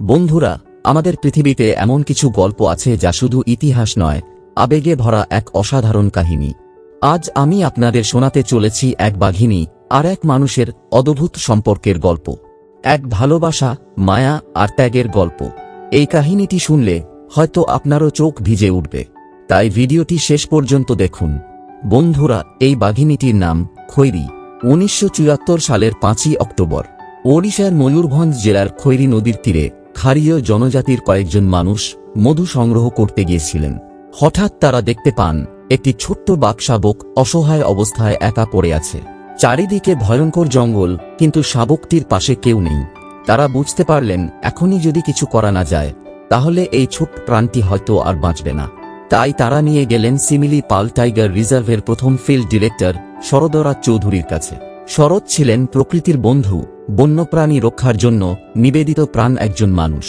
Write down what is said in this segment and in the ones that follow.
বন্ধুরা, আমাদের পৃথিবীতে এমন কিছু গল্প আছে যা শুধু ইতিহাস নয়, আবেগে ভরা এক অসাধারণ কাহিনী। আজ আমি আপনাদের শোনাতে চলেছি এক বাঘিনী আর এক মানুষের অদ্ভুত সম্পর্কের গল্প। এক ভালোবাসা, মায়া আর ত্যাগের গল্প। এই কাহিনীটি শুনলে হয়তো আপনারও চোখ ভিজে উঠবে। তাই ভিডিওটি শেষ পর্যন্ত দেখুন। বন্ধুরা, এই বাঘিনীটির নাম খৈরি। উনিশশো চুয়াত্তর সালের পাঁচই অক্টোবর, ওড়িশার ময়ূরভঞ্জ জেলার খৈরি নদীর তীরে ক্ষারীয় জনজাতির কয়েকজন মানুষ মধু সংগ্রহ করতে গিয়েছিলেন। হঠাৎ তারা দেখতে পান, একটি ছোট্ট বাঘশাবক অসহায় অবস্থায় একা পড়ে আছে। চারিদিকে ভয়ঙ্কর জঙ্গল, কিন্তু শাবকটির পাশে কেউ নেই। তারা বুঝতে পারলেন, এখনই যদি কিছু করা না যায়, তাহলে এই ছোট প্রাণটি হয়তো আর বাঁচবে না। তাই তারা নিয়ে গেলেন সিমিলি পাল টাইগার রিজার্ভের প্রথম ফিল্ড ডিরেক্টর শরদরাজ চৌধুরীর কাছে। শরৎ ছিলেন প্রকৃতির বন্ধু বন্যপ্রাণী রক্ষার জন্য নিবেদিত প্রাণ একজন মানুষ।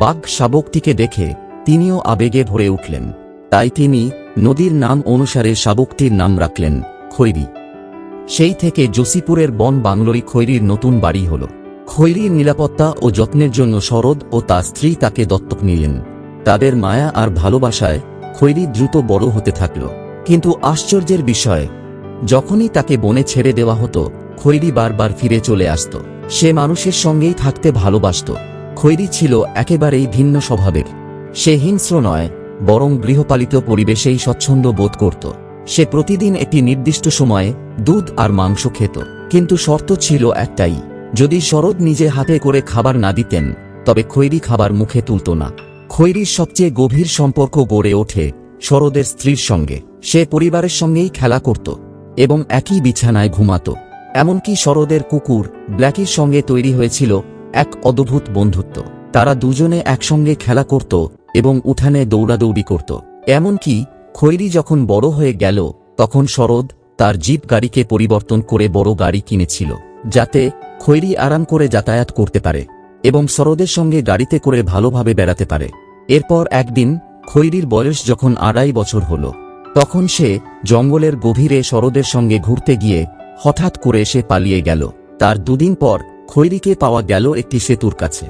বাঘ শাবকটিকে দেখে তিনিও আবেগে ভরে উঠলেন। তাই তিনি নদীর নাম অনুসারে শাবকটির নাম রাখলেন খৈরি। সেই থেকে জসিপুরের বন বাংলোরি খৈরির নতুন বাড়ি হল। খৈরির নিরাপত্তা ও যত্নের জন্য শরদ ও তার স্ত্রী তাকে দত্তক নিলেন। তাদের মায়া আর ভালোবাসায় খৈরি দ্রুত বড় হতে থাকল। কিন্তু আশ্চর্যের বিষয়, যখনই তাকে বনে ছেড়ে দেওয়া হতো, খৈরি বারবার ফিরে চলে আসত। সে মানুষের সঙ্গেই থাকতে ভালোবাসত। খৈরি ছিল একেবারেই ভিন্ন স্বভাবের। সে হিংস্র নয়, বরং গৃহপালিত পরিবেশেই স্বচ্ছন্দ বোধ করত। সে প্রতিদিন একটি নির্দিষ্ট সময়ে দুধ আর মাংস খেত। কিন্তু শর্ত ছিল একটাই, যদি শরৎ নিজে হাতে করে খাবার না দিতেন, তবে খৈরি খাবার মুখে তুলত না। খৈরির সবচেয়ে গভীর সম্পর্ক গড়ে ওঠে শরদের স্ত্রীর সঙ্গে। সে পরিবারের সঙ্গেই খেলা করত এবং একই বিছানায় ঘুমাত। এমনকি শরদের কুকুর, ব্ল্যাকির সঙ্গে তৈরি হয়েছিল এক অদ্ভুত বন্ধুত্ব। তারা দুজনে একসঙ্গে খেলা করত এবং উঠানে দৌড়াদৌড়ি করত। এমনকি খৈরি যখন বড় হয়ে গেল, তখন শরদ তার জিপ গাড়িকে পরিবর্তন করে বড় গাড়ি কিনেছিল, যাতে খৈরি আরাম করে যাতায়াত করতে পারে এবং শরদের সঙ্গে গাড়িতে করে ভালোভাবে বেড়াতে পারে। এরপর একদিন খৈরির বয়স যখন আড়াই বছর হল, তখন সে জঙ্গলের গভীরে শরদের সঙ্গে ঘুরতে গিয়ে হঠাৎ করে সে পালিয়ে গেল। তার দুদিন পর খৈরিকে পাওয়া গেল একটি সেতুর কাছে।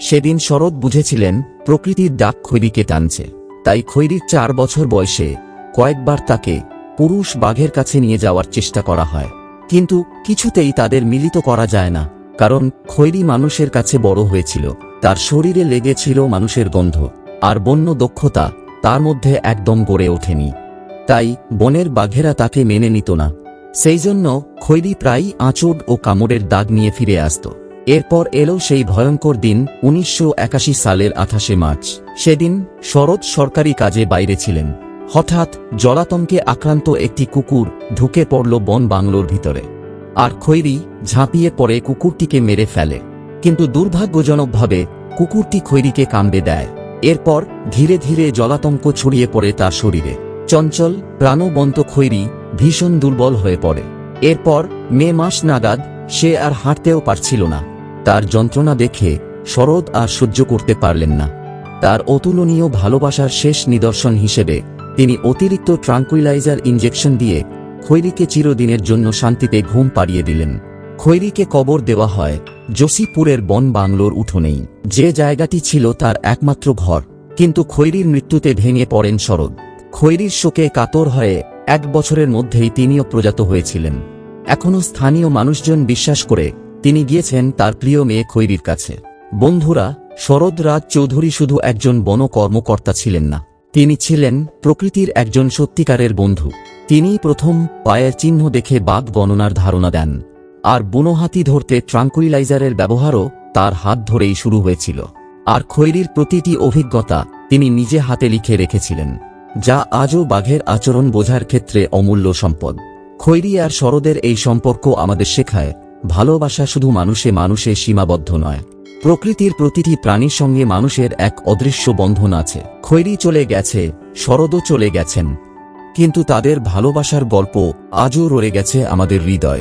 সেদিন শরৎ বুঝেছিলেন, প্রকৃতির ডাক খৈরিকে টানছে। তাই খৈরির চার বছর বয়সে কয়েকবার তাকে পুরুষ বাঘের কাছে নিয়ে যাওয়ার চেষ্টা করা হয়। কিন্তু কিছুতেই তাদের মিলিত করা যায় না, কারণ খৈরি মানুষের কাছে বড় হয়েছিল। তার শরীরে লেগেছিল মানুষের গন্ধ, আর বন্য দক্ষতা তার মধ্যে একদম গড়ে ওঠেনি। তাই বনের বাঘেরা তাকে মেনে নিত না। সেই জন্য খৈরি প্রায়ই আঁচড় ও কামড়ের দাগ নিয়ে ফিরে আসত। এরপর এলো সেই ভয়ঙ্কর দিন উনিশশো একাশি সালের আঠাশে মার্চ। সেদিন শরৎ সরকারি কাজে বাইরে ছিলেন। হঠাৎ জলাতঙ্কে আক্রান্ত একটি কুকুর ঢুকে পড়ল বন বাংলোর ভিতরে। আর খৈরি ঝাঁপিয়ে পড়ে কুকুরটিকে মেরে ফেলে। কিন্তু দুর্ভাগ্যজনকভাবে কুকুরটি খৈরিকে কামড়ে দেয়। এরপর ধীরে ধীরে জলাতঙ্ক ছড়িয়ে পড়ে তার শরীরে। চঞ্চল প্রাণবন্ত খৈরি ভীষণ দুর্বল হয়ে পড়ে। এরপর মে মাস নাগাদ সে আর হাঁটতেও পারছিল না। তার যন্ত্রণা দেখে শরৎ আর সহ্য করতে পারলেন না। তার অতুলনীয় ভালোবাসার শেষ নিদর্শন হিসেবে তিনি অতিরিক্ত ট্রাঙ্কুইলাইজার ইঞ্জেকশন দিয়ে খৈরিকে চিরদিনের জন্য শান্তিতে ঘুম পাড়িয়ে দিলেন। খৈরিকে কবর দেওয়া হয় জসিপুরের বন বাংলোর উঠোনেই। যে জায়গাটি ছিল তার একমাত্র ঘর, কিন্তু খৈরির মৃত্যুতে ভেঙে পড়েন শরৎ। খৈরির শোকে কাতর হয়ে এক বছরের মধ্যেই তিনিও প্রজাত হয়েছিলেন। এখনও স্থানীয় মানুষজন বিশ্বাস করে তিনি গিয়েছেন তার প্রিয় মেয়ে খৈরির কাছে। বন্ধুরা শরৎ রাজ চৌধুরী শুধু একজন বন কর্মকর্তা ছিলেন না, তিনি ছিলেন প্রকৃতির একজন সত্যিকারের বন্ধু। তিনি প্রথম পায়ের চিহ্ন দেখে বাঘ গণনার ধারণা দেন, আর বুনোহাতি ধরতে ট্রাঙ্কুইলাইজারের ব্যবহারও তার হাত ধরেই শুরু হয়েছিল। আর খৈরির প্রতিটি অভিজ্ঞতা তিনি নিজে হাতে লিখে রেখেছিলেন। যা আজও বাঘের আচরণ বোঝার ক্ষেত্রে অমূল্য সম্পদ। খৈরি আর শরদের এই সম্পর্ক আমাদের শেখায়, ভালোবাসা শুধু মানুষে মানুষে সীমাবদ্ধ নয়। প্রকৃতির প্রতিটি প্রাণীর সঙ্গে মানুষের এক অদৃশ্য বন্ধন আছে। খৈরি চলে গেছে, শরদও চলে গেছেন। কিন্তু তাদের ভালোবাসার গল্প আজও রয়ে গেছে আমাদের হৃদয়।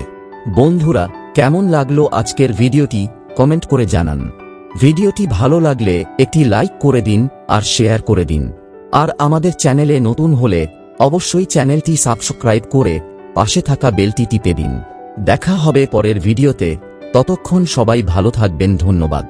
বন্ধুরা, কেমন লাগল আজকের ভিডিওটি? কমেন্ট করে জানান। ভিডিওটি ভালো লাগলে একটি লাইক করে দিন আর শেয়ার করে দিন। আর আমাদের চ্যানেলে নতুন হলে অবশ্যই চ্যানেলটি সাবস্ক্রাইব করে পাশে থাকা বেলটি টিপে দিন। দেখা হবে পরের ভিডিওতে। ততক্ষণ সবাই ভালো থাকবেন, ধন্যবাদ।